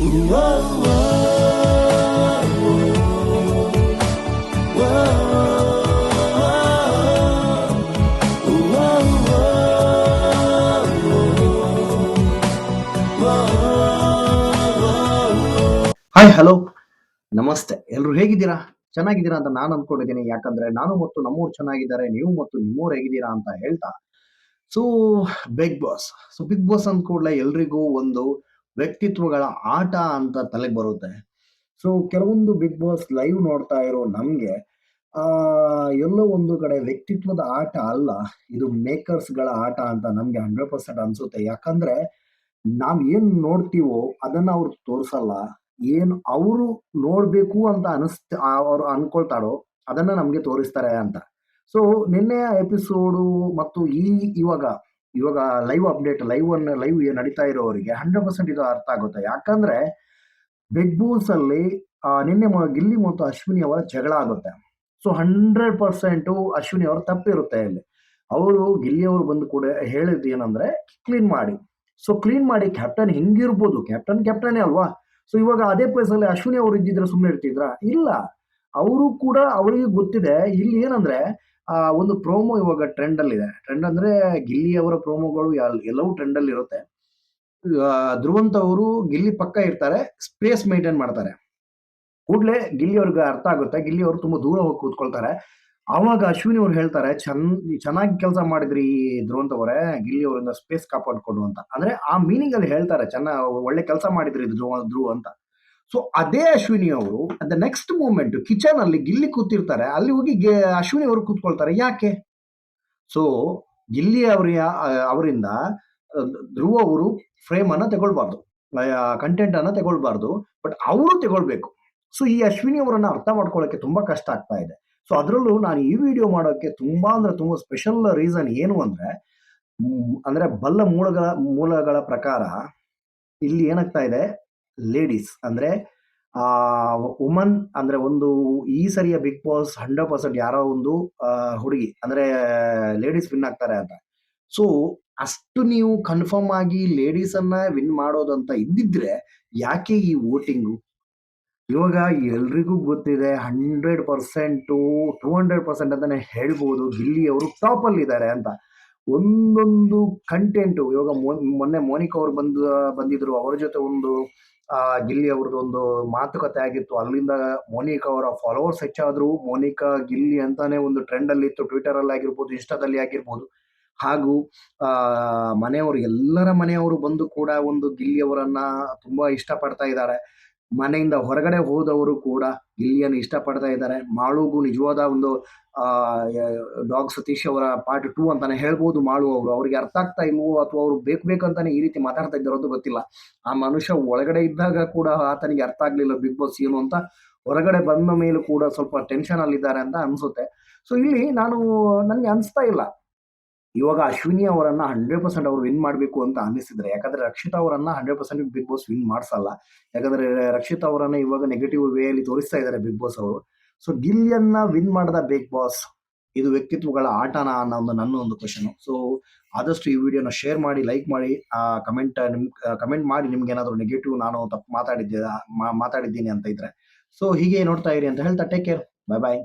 Hi hello ನಮಸ್ತೆ. ಎಲ್ರು ಹೇಗಿದ್ದೀರಾ? ಚೆನ್ನಾಗಿದ್ದೀರಾ ಅಂತ ನಾನು ಅನ್ಕೊಂಡಿದ್ದೀನಿ. ಯಾಕಂದ್ರೆ ನಾನು ಮತ್ತು ನಮ್ಮೂರು ಚೆನ್ನಾಗಿದ್ದಾರೆ. ನೀವು ಮತ್ತು ನಿಮ್ಮೂರು ಹೇಗಿದ್ದೀರಾ ಅಂತ ಹೇಳ್ತಾ. So Bigg Boss so Bigg Boss ಅಂದ್ಕೂಡ್ಲೆ ಕೂಡಲೇ ಎಲ್ರಿಗೂ ಒಂದು ವ್ಯಕ್ತಿತ್ವಗಳ ಆಟ ಅಂತ ತಲೆಗೆ ಬರುತ್ತೆ. ಸೊ ಕೆಲವೊಂದು ಬಿಗ್ ಬಾಸ್ ಲೈವ್ ನೋಡ್ತಾ ಇರೋ ನಮ್ಗೆ ಎಲ್ಲೋ ಒಂದು ಕಡೆ ವ್ಯಕ್ತಿತ್ವದ ಆಟ ಅಲ್ಲ, ಇದು ಮೇಕರ್ಸ್ಗಳ ಆಟ ಅಂತ ನಮ್ಗೆ ಹಂಡ್ರೆಡ್ ಪರ್ಸೆಂಟ್ ಅನ್ಸುತ್ತೆ. ಯಾಕಂದ್ರೆ, ನಾವು ಏನ್ ನೋಡ್ತೀವೋ ಅದನ್ನ ಅವ್ರು ತೋರಿಸಲ್ಲ. ಏನು ಅವರು ನೋಡ್ಬೇಕು ಅಂತ ಅನಿಸ್ತ ಅವರು ಅನ್ಕೊಳ್ತಾರೋ ಅದನ್ನ ನಮ್ಗೆ ತೋರಿಸ್ತಾರೆ ಅಂತ. ಸೊ ನಿನ್ನೆಯ ಎಪಿಸೋಡು ಮತ್ತು ಈ, ಇವಾಗ ಇವಾಗ ಲೈವ್ ಅಪ್ಡೇಟ್ ಲೈವ್ ಅನ್ನು ಲೈವ್ ನಡೀತಾ ಇರೋರಿಗೆ ಹಂಡ್ರೆಡ್ ಪರ್ಸೆಂಟ್ ಇದು ಅರ್ಥ ಆಗುತ್ತೆ. ಯಾಕಂದ್ರೆ ಬಿಗ್ ಬೂಸ್ ಅಲ್ಲಿ ನಿನ್ನೆ ಗಿಲ್ಲಿ ಮತ್ತು ಅಶ್ವಿನಿ ಅವರ ಜಗಳ ಆಗುತ್ತೆ. ಸೊ ಹಂಡ್ರೆಡ್ ಪರ್ಸೆಂಟು ಅಶ್ವಿನಿ ಅವರ ತಪ್ಪಿರುತ್ತೆ ಇಲ್ಲಿ. ಅವರು, ಗಿಲ್ಲಿ ಅವರು ಬಂದು ಕೂಡ ಹೇಳಿದ್ದು ಏನಂದ್ರೆ ಕ್ಲೀನ್ ಮಾಡಿ. ಸೊ ಕ್ಲೀನ್ ಮಾಡಿ ಕ್ಯಾಪ್ಟನ್ ಹಿಂಗಿರ್ಬೋದು. ಕ್ಯಾಪ್ಟನ್ ಕ್ಯಾಪ್ಟನೇ ಅಲ್ವಾ? ಸೊ ಇವಾಗ ಅದೇ ಪ್ಲೇಸಲ್ಲಿ ಅಶ್ವಿನಿ ಅವರು ಇದ್ದಿದ್ರೆ ಸುಮ್ಮನೆ ಇರ್ತಿದ್ರ? ಇಲ್ಲ. ಅವರು ಕೂಡ ಅವರಿಗೆ ಗೊತ್ತಿದೆ. ಇಲ್ಲಿ ಏನಂದ್ರೆ, ಆ, ಒಂದು ಪ್ರೋಮೋ ಇವಾಗ ಟ್ರೆಂಡ್ ಅಲ್ಲಿ ಇದೆ. ಟ್ರೆಂಡ್ ಅಂದ್ರೆ ಗಿಲ್ಲಿ ಅವರ ಪ್ರೋಮೋಗಳು ಎಲ್ಲವೂ ಟ್ರೆಂಡ್ ಅಲ್ಲಿ ಇರುತ್ತೆ. ಧ್ರುವಂತ ಅವರು ಗಿಲ್ಲಿ ಪಕ್ಕ ಇರ್ತಾರೆ ಸ್ಪೇಸ್ ಮೇಂಟೈನ್ ಮಾಡ್ತಾರೆ. ಕೂಡಲೇ ಗಿಲ್ಲಿ ಅವ್ರಿಗೆ ಅರ್ಥ ಆಗುತ್ತೆ. ಗಿಲ್ಲಿ ಅವರು ತುಂಬಾ ದೂರ ಹೋಗಿ ಕೂತ್ಕೊಳ್ತಾರೆ. ಆವಾಗ ಅಶ್ವಿನಿ ಅವ್ರು ಹೇಳ್ತಾರೆ ಚೆನ್ನ ಚೆನ್ನಾಗಿ ಕೆಲಸ ಮಾಡಿದ್ರಿ ಧ್ರುವಂತ ಅವರೇ, ಗಿಲ್ಲಿ ಅವರಿಂದ ಸ್ಪೇಸ್ ಕಾಪಾಡ್ಕೊಂಡು ಅಂತ. ಅಂದ್ರೆ ಆ ಮೀನಿಂಗ್ ಅಲ್ಲಿ ಹೇಳ್ತಾರೆ, ಚೆನ್ನ, ಒಳ್ಳೆ ಕೆಲಸ ಮಾಡಿದ್ರಿ ಧ್ರುವ ಧ್ರುವ ಅಂತ. ಸೊ ಅದೇ ಅಶ್ವಿನಿ ಅವರು ದ ನೆಕ್ಸ್ಟ್ ಮೂಮೆಂಟ್ ಕಿಚನ್ ಅಲ್ಲಿ ಗಿಲ್ಲಿ ಕೂತಿರ್ತಾರೆ. ಅಲ್ಲಿ ಹೋಗಿ ಅಶ್ವಿನಿ ಅವರು ಕೂತ್ಕೊಳ್ತಾರೆ. ಯಾಕೆ? ಸೊ ಗಿಲ್ಲಿ ಅವರ ಅವರಿಂದ ಧ್ರುವ ಅವರು ಫ್ರೇಮ್ ಅನ್ನ ತಗೊಳ್ಬಾರ್ದು. ಕಂಟೆಂಟ್ ಅನ್ನ ತಗೊಳ್ಬಾರ್ದು. ಬಟ್ ಅವರು ತಗೊಳ್ಬೇಕು. ಸೊ ಈ ಅಶ್ವಿನಿ ಅವರನ್ನ ಅರ್ಥ ಮಾಡ್ಕೊಳ್ಳೋಕೆ ತುಂಬಾ ಕಷ್ಟ ಆಗ್ತಾ ಇದೆ. ಸೊ ಅದರಲ್ಲೂ ನಾನು ಈ ವಿಡಿಯೋ ಮಾಡೋಕೆ ತುಂಬಾ ಅಂದ್ರೆ ತುಂಬಾ ಸ್ಪೆಷಲ್ ರೀಸನ್ ಏನು ಅಂದ್ರೆ ಅಂದ್ರೆ ಬಲ್ಲ ಮೂಲಗಳ ಮೂಲಗಳ ಪ್ರಕಾರ ಇಲ್ಲಿ ಏನಾಗ್ತಾ ಇದೆ? ಲೇಡೀಸ್ ಅಂದ್ರೆ, ಆ ವುಮನ್ ಅಂದ್ರೆ ಒಂದು, ಈ ಸರಿಯ ಬಿಗ್ ಬಾಸ್ ಹಂಡ್ರೆಡ್ ಪರ್ಸೆಂಟ್ ಯಾರೋ ಒಂದು ಹುಡುಗಿ. ಅಂದ್ರೆ ಲೇಡೀಸ್ ವಿನ್ ಆಗ್ತಾರೆ ಅಂತ. ಸೊ ಅಷ್ಟು ನೀವು ಕನ್ಫರ್ಮ್ ಆಗಿ ಲೇಡೀಸ್ ಅನ್ನ ವಿನ್ ಮಾಡೋದಂತ ಇದ್ದಿದ್ರೆ, ಯಾಕೆ ಈ ವೋಟಿಂಗು ಇವಾಗ ಎಲ್ರಿಗೂ ಗೊತ್ತಿದೆ hundred percent two hundred percent ಅಂತಾನೆ ಹೇಳ್ಬೋದು, ಗಿಲ್ಲಿ ಅವರು ಟಾಪ್ ಅಲ್ಲಿ ಇದ್ದಾರೆ ಅಂತ. ಒಂದೊಂದು ಕಂಟೆಂಟ್ ಇವಾಗ ಮೊನ್ನೆ ಮೋನಿಕಾ ಅವ್ರು ಬಂದು, ಬಂದಿದ್ರು, ಅವ್ರ ಜೊತೆ ಒಂದು ಗಿಲ್ಲಿ ಅವ್ರದ್ದು ಒಂದು ಮಾತುಕತೆ ಆಗಿತ್ತು. ಅಲ್ಲಿಂದ ಮೋನಿಕಾ ಅವರ ಫಾಲೋವರ್ಸ್ ಹೆಚ್ಚಾದ್ರು. ಮೋನಿಕಾ, ಗಿಲ್ಲಿ ಅಂತಾನೆ ಒಂದು ಟ್ರೆಂಡ್ ಅಲ್ಲಿ ಇತ್ತು. ಟ್ವಿಟರ್ ಅಲ್ಲಿ ಆಗಿರ್ಬೋದು, ಇನ್ಸ್ಟಾದಲ್ಲಿ ಆಗಿರ್ಬೋದು. ಹಾಗೂ ಮನೆಯವರು, ಎಲ್ಲರ ಮನೆಯವರು ಬಂದು ಕೂಡ ಒಂದು ಗಿಲ್ಲಿ ಅವರನ್ನ ತುಂಬಾ ಇಷ್ಟಪಡ್ತಾ ಇದ್ದಾರೆ. ಮನೆಯಿಂದ ಹೊರಗಡೆ ಹೋದವರು ಕೂಡ ಗಿಲ್ಲಿಯನ್ನು ಇಷ್ಟಪಡ್ತಾ ಇದ್ದಾರೆ. ಮಾಳುಗೂ ನಿಜವಾದ ಒಂದು ಡಾಗ್ ಸತೀಶ್ ಅವರ ಪಾರ್ಟ್ ಟೂ ಅಂತಾನೆ ಹೇಳ್ಬೋದು ಮಾಳು ಅವರು. ಅವ್ರಿಗೆ ಅರ್ಥ ಆಗ್ತಾ ಇಲ್ವೋ ಅಥವಾ ಅವರು ಬೇಕು ಬೇಕಂತಾನೆ ಈ ರೀತಿ ಮಾತಾಡ್ತಾ ಇದ್ದಾರೋದು ಗೊತ್ತಿಲ್ಲ. ಆ ಮನುಷ್ಯ ಒಳಗಡೆ ಇದ್ದಾಗ ಕೂಡ ಆತನಿಗೆ ಅರ್ಥ ಆಗ್ಲಿಲ್ಲ ಬಿಗ್ ಬಾಸ್ ಏನು ಅಂತ. ಹೊರಗಡೆ ಬಂದ ಮೇಲೂ ಕೂಡ ಸ್ವಲ್ಪ ಟೆನ್ಷನ್ ಅಲ್ಲಿದ್ದಾರೆ ಅಂತ ಅನ್ಸುತ್ತೆ. ಸೊ ಇಲ್ಲಿ ನಾನು, ನನಗೆ ಅನಿಸ್ತಾ ಇಲ್ಲ. ಇವಾಗ ಅಶ್ವಿನಿ ಅವರನ್ನ ಹಂಡ್ರೆಡ್ ಪರ್ಸೆಂಟ್ ಅವ್ರು ವಿನ್ ಮಾಡಬೇಕು ಅಂತ ಅನ್ನಿಸಿದ್ರೆ, ಯಾಕಂದ್ರೆ ರಕ್ಷಿತಾ ಅವರನ್ನ hundred percent Bigg Boss win ಮಾಡಿಸಲ್ಲ. ಯಾಕಂದ್ರೆ ರಕ್ಷಿತಾ ಅವರನ್ನ ಇವಾಗ ನೆಗೆಟಿವ್ ವೇ ಅಲ್ಲಿ ತೋರಿಸ್ತಾ ಇದ್ದಾರೆ ಬಿಗ್ ಬಾಸ್ ಅವರು. ಸೊ ಗಿಲ್ಲಿಯನ್ನ ವಿನ್ ಮಾಡದ ಬಿಗ್ ಬಾಸ್ ಇದು ವ್ಯಕ್ತಿತ್ವಗಳ ಆಟನ ಅನ್ನೋ ಒಂದು ನನ್ನ ಒಂದು ಕ್ವಶನ್ ಸೊ ಆದಷ್ಟು ಈ ವಿಡಿಯೋನ ಶೇರ್ ಮಾಡಿ ಲೈಕ್ ಮಾಡಿ ಕಮೆಂಟ್ ನಿಮ್ ಕಮೆಂಟ್ ಮಾಡಿ ನಿಮ್ಗೆ ಏನಾದ್ರು ನೆಗೆಟಿವ್ ನಾನು ತಪ್ಪು ಮಾತಾಡಿದ್ದೆ ಮಾತಾಡಿದ್ದೀನಿ ಅಂತ ಇದ್ರೆ. ಸೊ ಹೀಗೆ ನೋಡ್ತಾ ಇರಿ ಅಂತ ಹೇಳ್ತಾ ಟೇಕ್ ಕೇರ್ ಬೈ ಬಾಯ್